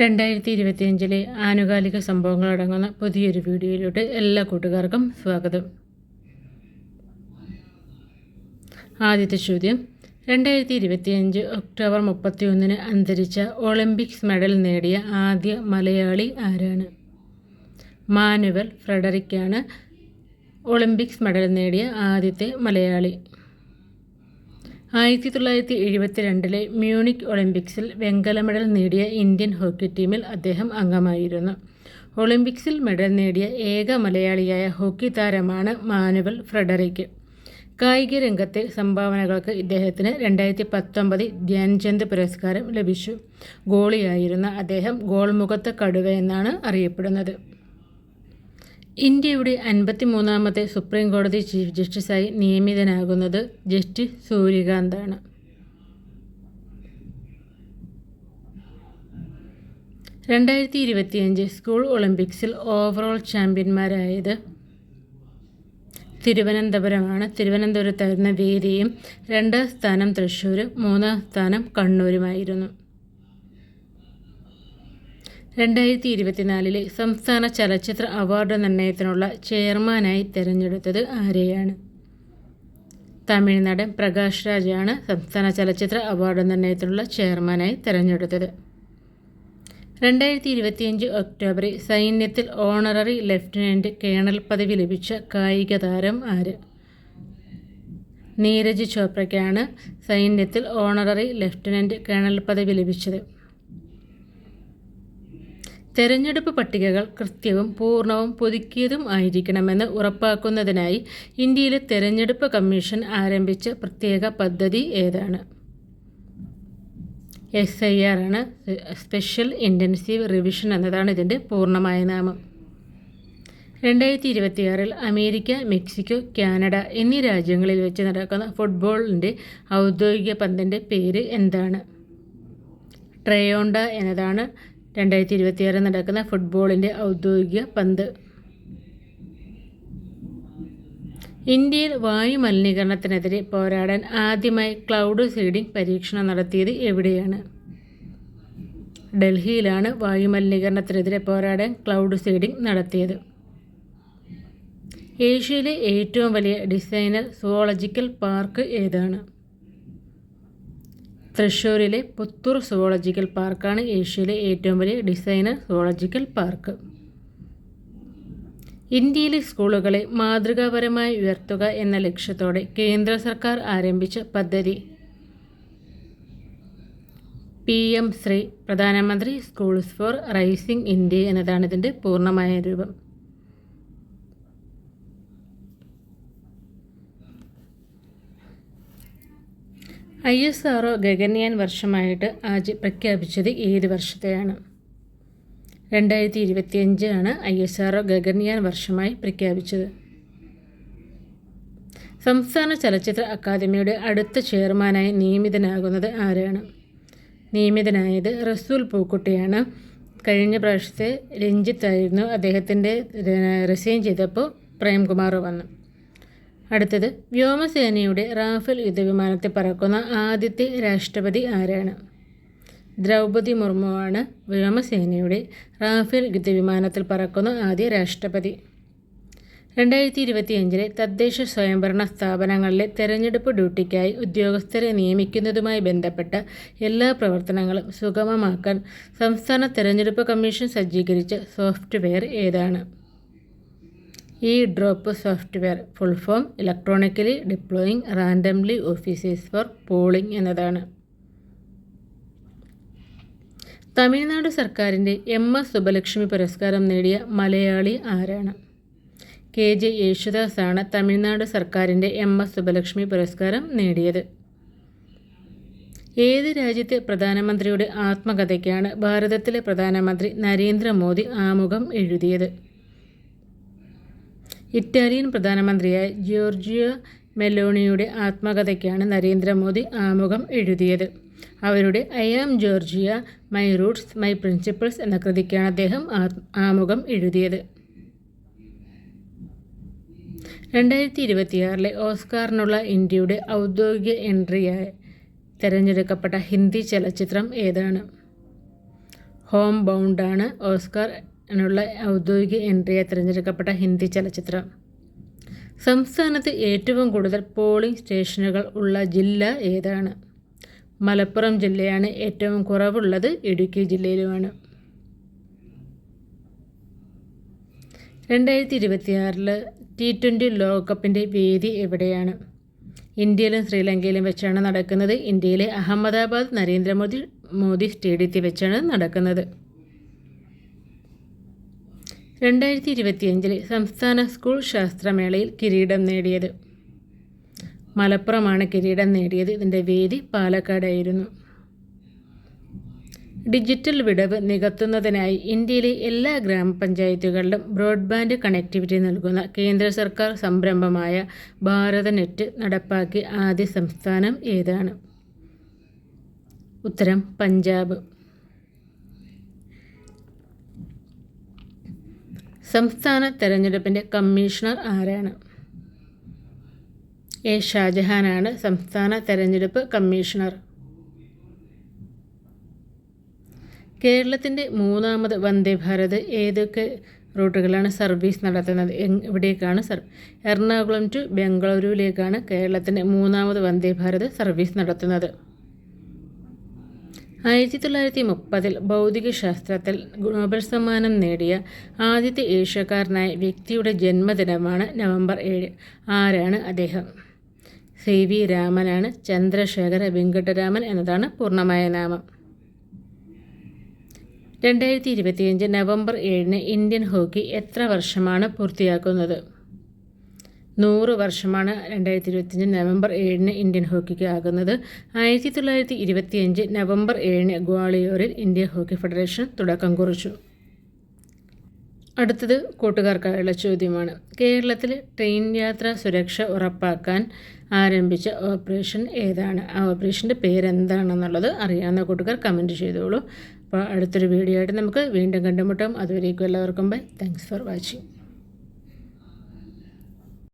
രണ്ടായിരത്തി ഇരുപത്തിയഞ്ചിലെ ആനുകാലിക സംഭവങ്ങൾ അടങ്ങുന്ന പുതിയൊരു വീഡിയോയിലോട്ട് എല്ലാ കൂട്ടുകാർക്കും സ്വാഗതം. ആദ്യത്തെ ചോദ്യം. രണ്ടായിരത്തി ഇരുപത്തിയഞ്ച് ഒക്ടോബർ മുപ്പത്തി ഒന്നിന് അന്തരിച്ച ഒളിമ്പിക്സ് മെഡൽ നേടിയ ആദ്യ മലയാളി ആരാണ്? മാനുവൽ ഫ്രെഡറിക്കാണ് ഒളിമ്പിക്സ് മെഡൽ നേടിയ ആദ്യത്തെ മലയാളി. ആയിരത്തി തൊള്ളായിരത്തി എഴുപത്തി രണ്ടിലെ മ്യൂണിക് ഒളിമ്പിക്സിൽ വെങ്കല മെഡൽ നേടിയ ഇന്ത്യൻ ഹോക്കി ടീമിൽ അദ്ദേഹം അംഗമായിരുന്നു. ഒളിമ്പിക്സിൽ മെഡൽ നേടിയ ഏക മലയാളിയായ ഹോക്കി താരമാണ് മാനുവൽ ഫ്രെഡറിക്. കായിക രംഗത്തെ സംഭാവനകൾക്ക് ഇദ്ദേഹത്തിന് രണ്ടായിരത്തി പത്തൊമ്പതിൽ ധ്യാൻചന്ദ് പുരസ്കാരം ലഭിച്ചു. ഗോളിയായിരുന്ന അദ്ദേഹം ഗോൾമുഖത്ത് കടുവ എന്നാണ് അറിയപ്പെടുന്നത്. ഇന്ത്യയുടെ അൻപത്തിമൂന്നാമത്തെ സുപ്രീം കോടതി ചീഫ് ജസ്റ്റിസായി നിയമിതനാകുന്നത് ജസ്റ്റിസ് സൂര്യകാന്താണ്. രണ്ടായിരത്തി ഇരുപത്തിയഞ്ച് സ്കൂൾ ഒളിമ്പിക്സിൽ ഓവറോൾ ചാമ്പ്യന്മാരായത് തിരുവനന്തപുരമാണ്. തിരുവനന്തപുരത്തായിരുന്ന വേദിയും രണ്ടാം സ്ഥാനം തൃശ്ശൂർ മൂന്നാം സ്ഥാനം കണ്ണൂരുമായിരുന്നു. രണ്ടായിരത്തി ഇരുപത്തിനാലിലെ സംസ്ഥാന ചലച്ചിത്ര അവാർഡ് നിർണയത്തിനുള്ള ചെയർമാനായി തിരഞ്ഞെടുത്തത് ആരെയാണ്? തമിഴ്നാടൻ പ്രകാശ് രാജാണ് സംസ്ഥാന ചലച്ചിത്ര അവാർഡ് നിർണയത്തിനുള്ള ചെയർമാനായി തിരഞ്ഞെടുത്തത്. രണ്ടായിരത്തി ഇരുപത്തിയഞ്ച് ഒക്ടോബറിൽ സൈന്യത്തിൽ ഓണററി ലഫ്റ്റനന്റ് കേണൽ പദവി ലഭിച്ച കായിക താരം ആര്? നീരജ് ചോപ്രയ്ക്കാണ് സൈന്യത്തിൽ ഓണററി ലഫ്റ്റനന്റ് കേണൽ പദവി ലഭിച്ചത്. തെരഞ്ഞെടുപ്പ് പട്ടികകൾ കൃത്യവും പൂർണവും പുതുക്കിയതും ആയിരിക്കണമെന്ന് ഉറപ്പാക്കുന്നതിനായി ഇന്ത്യയിലെ തെരഞ്ഞെടുപ്പ് കമ്മീഷൻ ആരംഭിച്ച പ്രത്യേക പദ്ധതി ഏതാണ്? എസ് ഐ ആർ ആണ്. സ്പെഷ്യൽ ഇന്റൻസീവ് റിവിഷൻ എന്നതാണ് ഇതിന്റെ പൂർണമായ നാമം. രണ്ടായിരത്തി ഇരുപത്തിയാറിൽ അമേരിക്ക മെക്സിക്കോ കാനഡ എന്നീ രാജ്യങ്ങളിൽ വെച്ച് നടക്കുന്ന ഫുട്ബോളിന്റെ ഔദ്യോഗിക പന്തിന്റെ പേര് എന്താണ്? ട്രയോണ്ട എന്നതാണ്. രണ്ടായിരത്തി ഇരുപത്തിയാറിൽ നടക്കുന്ന ഫുട്ബോളിന്റെ ഔദ്യോഗിക പന്ത്. ഇന്ത്യയിൽ വായു മലിനീകരണത്തിനെതിരെ പോരാടാൻ ആദ്യമായി ക്ലൗഡ് സീഡിംഗ് പരീക്ഷണം നടത്തിയത് എവിടെയാണ്? ഡൽഹിയിലാണ് വായു മലിനീകരണത്തിനെതിരെ പോരാടാൻ ക്ലൗഡ് സീഡിംഗ് നടത്തിയത്. ഏഷ്യയിലെ ഏറ്റവും വലിയ ഡിസൈനർ സുവോളജിക്കൽ പാർക്ക് ഏതാണ്? തൃശ്ശൂരിലെ പുത്തൂർ സുവോളജിക്കൽ പാർക്കാണ് ഏഷ്യയിലെ ഏറ്റവും വലിയ ഡിസൈനർ സുവോളജിക്കൽ പാർക്ക്. ഇന്ത്യയിലെ സ്കൂളുകളെ മാതൃകാപരമായി ഉയർത്തുക എന്ന ലക്ഷ്യത്തോടെ കേന്ദ്ര സർക്കാർ ആരംഭിച്ച പദ്ധതി. പി എം ശ്രീ പ്രധാനമന്ത്രി സ്കൂൾസ് ഫോർ റൈസിംഗ് ഇന്ത്യ എന്നതാണ് ഇതിന്റെ പൂർണമായ രൂപം. ഐ എസ് ആർ ഗഗൻയാൻ വർഷമായിട്ട് ആജ് പ്രഖ്യാപിച്ചത് ഏത് വർഷത്തെയാണ്. രണ്ടായിരത്തി ആണ് ഐ എസ് ആർ ഗഗൻയാൻ വർഷമായി പ്രഖ്യാപിച്ചത്. സംസ്ഥാന ചലച്ചിത്ര അക്കാദമിയുടെ അടുത്ത ചെയർമാനായി നിയമിതനാകുന്നത് ആരാണ്? നിയമിതനായത് റസൂൽ പൂക്കുട്ടിയാണ്. കഴിഞ്ഞ പ്രാവശ്യത്തെ രഞ്ജിത്തായിരുന്നു. അദ്ദേഹത്തിന്റെ റിസൈൻ ചെയ്തപ്പോൾ പ്രേംകുമാർ വന്നു. അടുത്തത് വ്യോമസേനയുടെ റാഫേൽ യുദ്ധവിമാനത്തിൽ പറക്കുന്ന ആദ്യത്തെ രാഷ്ട്രപതി ആരാണ്? ദ്രൗപതി മുർമുവാണ് വ്യോമസേനയുടെ റാഫേൽ യുദ്ധവിമാനത്തിൽ പറക്കുന്ന ആദ്യ രാഷ്ട്രപതി. രണ്ടായിരത്തി ഇരുപത്തിയഞ്ചിലെ തദ്ദേശ സ്വയംഭരണ സ്ഥാപനങ്ങളിലെ തെരഞ്ഞെടുപ്പ് ഡ്യൂട്ടിക്കായി ഉദ്യോഗസ്ഥരെ നിയമിക്കുന്നതുമായി ബന്ധപ്പെട്ട എല്ലാ പ്രവർത്തനങ്ങളും സുഗമമാക്കാൻ സംസ്ഥാന തെരഞ്ഞെടുപ്പ് കമ്മീഷൻ സജ്ജീകരിച്ച സോഫ്റ്റ്വെയർ ഏതാണ്? E drop software full form electronically deploying randomly officers for polling എന്നതാണ്. തമിഴ്നാട് സർക്കാരിന്റെ എം എസ് സുബലക്ഷ്മി പുരസ്കാരം നേടിയ മലയാളി ആരാണ്? കെ ജെ യേശുദാസാണ് തമിഴ്നാട് സർക്കാരിന്റെ എം എസ് സുബലക്ഷ്മി പുരസ്കാരം നേടിയത്. ഏത് രാജ്യത്തെ പ്രധാനമന്ത്രിയുടെ ആത്മകഥയ്ക്കാണ് ഭാരതത്തിലെ പ്രധാനമന്ത്രി നരേന്ദ്രമോദി ആമുഖം എഴുതിയത്? ഇറ്റാലിയൻ പ്രധാനമന്ത്രിയായ ജോർജിയോ മെലോണിയുടെ ആത്മകഥയ്ക്കാണ് നരേന്ദ്രമോദി ആമുഖം എഴുതിയത്. അവരുടെ I am Giorgia my roots my principles എന്ന കൃതിക്കാണ് അദ്ദേഹം ആമുഖം എഴുതിയത്. രണ്ടായിരത്തി ഇരുപത്തിയാറിലെ ഓസ്കാറിനുള്ള ഇന്ത്യയുടെ ഔദ്യോഗിക എൻട്രിയായി തിരഞ്ഞെടുക്കപ്പെട്ട ഹിന്ദി ചലച്ചിത്രം ഏതാണ്? ഹോം ബൗണ്ടാണ് ഓസ്കാർ എന്നുള്ള ഔദ്യോഗിക എൻട്രിയെ തിരഞ്ഞെടുക്കപ്പെട്ട ഹിന്ദി ചലച്ചിത്രം. സംസ്ഥാനത്ത് ഏറ്റവും കൂടുതൽ പോളിംഗ് സ്റ്റേഷനുകൾ ഉള്ള ജില്ല ഏതാണ്? മലപ്പുറം ജില്ലയാണ് ഏറ്റവും കുറവുള്ളത് ഇടുക്കി ജില്ലയിലുമാണ്. രണ്ടായിരത്തി ഇരുപത്തിയാറിൽ ടി ട്വന്റി ലോകകപ്പിന്റെ വേദി എവിടെയാണ്? ഇന്ത്യയിലും ശ്രീലങ്കയിലും വെച്ചാണ് നടക്കുന്നത്. ഇന്ത്യയിലെ അഹമ്മദാബാദ് നരേന്ദ്രമോദി മോദി സ്റ്റേഡിയത്തിൽ വെച്ചാണ് നടക്കുന്നത്. രണ്ടായിരത്തി ഇരുപത്തിയഞ്ചിൽ സംസ്ഥാന സ്കൂൾ ശാസ്ത്രമേളയിൽ കിരീടം നേടിയത്. മലപ്പുറമാണ് കിരീടം നേടിയത്. ഇതിന്റെ വേദി പാലക്കാടായിരുന്നു. ഡിജിറ്റൽ വിടവ് നികത്തുന്നതിനായി ഇന്ത്യയിലെ എല്ലാ ഗ്രാമപഞ്ചായത്തുകളിലും ബ്രോഡ്ബാൻഡ് കണക്ടിവിറ്റി നൽകുന്ന കേന്ദ്ര സർക്കാർ സംരംഭമായ ഭാരത നെറ്റ് നടപ്പാക്കിയ ആദ്യ സംസ്ഥാനം ഏതാണ്? ഉത്തരം പഞ്ചാബ്. സംസ്ഥാന തെരഞ്ഞെടുപ്പിന്റെ കമ്മീഷണർ ആരാണ്? എ. ഷാജഹാനാണ് സംസ്ഥാന തെരഞ്ഞെടുപ്പ് കമ്മീഷണർ. കേരളത്തിന്റെ മൂന്നാമത് വന്ദേ ഭാരത് ഏതൊക്കെ റൂട്ടുകളാണ് സർവീസ് നടത്തുന്നത്? എവിടേക്കാണ് സർ എറണാകുളം ടു ബംഗളൂരുവിലേക്കാണ് കേരളത്തിന്റെ മൂന്നാമത് വന്ദേ ഭാരത് സർവീസ് നടത്തുന്നത്. ആയിരത്തി തൊള്ളായിരത്തി മുപ്പതിൽ ഭൗതികശാസ്ത്രത്തിൽ നോബൽ സമ്മാനം നേടിയ ആദ്യത്തെ ഏഷ്യക്കാരനായ വ്യക്തിയുടെ ജന്മദിനമാണ് നവംബർ ഏഴ്. ആരാണ് അദ്ദേഹം? സി വി രാമനാണ് ചന്ദ്രശേഖര വെങ്കട്ടരാമൻ എന്നതാണ് പൂർണമായ നാമം. രണ്ടായിരത്തി ഇരുപത്തിയഞ്ച് നവംബർ ഏഴിന് ഇന്ത്യൻ ഹോക്കി എത്ര വർഷമാണ് പൂർത്തിയാക്കുന്നത്? നൂറ് വർഷമാണ് രണ്ടായിരത്തി ഇരുപത്തിയഞ്ച് നവംബർ ഏഴിന് ഇന്ത്യൻ ഹോക്കിക്ക് ആകുന്നത്. ആയിരത്തി തൊള്ളായിരത്തി ഇരുപത്തിയഞ്ച് നവംബർ ഏഴിന് ഗ്വാളിയോറിൽ ഇന്ത്യൻ ഹോക്കി ഫെഡറേഷൻ തുടക്കം കുറിച്ചു. അടുത്തത് കൂട്ടുകാർക്കായുള്ള ചോദ്യമാണ്. കേരളത്തിൽ ട്രെയിൻ യാത്ര സുരക്ഷ ഉറപ്പാക്കാൻ ആരംഭിച്ച ഓപ്പറേഷൻ ഏതാണ്? ആ ഓപ്പറേഷന്റെ പേരെന്താണെന്നുള്ളത് അറിയാവുന്ന കൂട്ടുകാർ കമന്റ് ചെയ്തോളൂ. അപ്പോൾ അടുത്തൊരു വീഡിയോ ആയിട്ട് നമുക്ക് വീണ്ടും കണ്ടുമുട്ടാം. അതുവരേക്കും എല്ലാവർക്കും ബൈ. Thanks for watching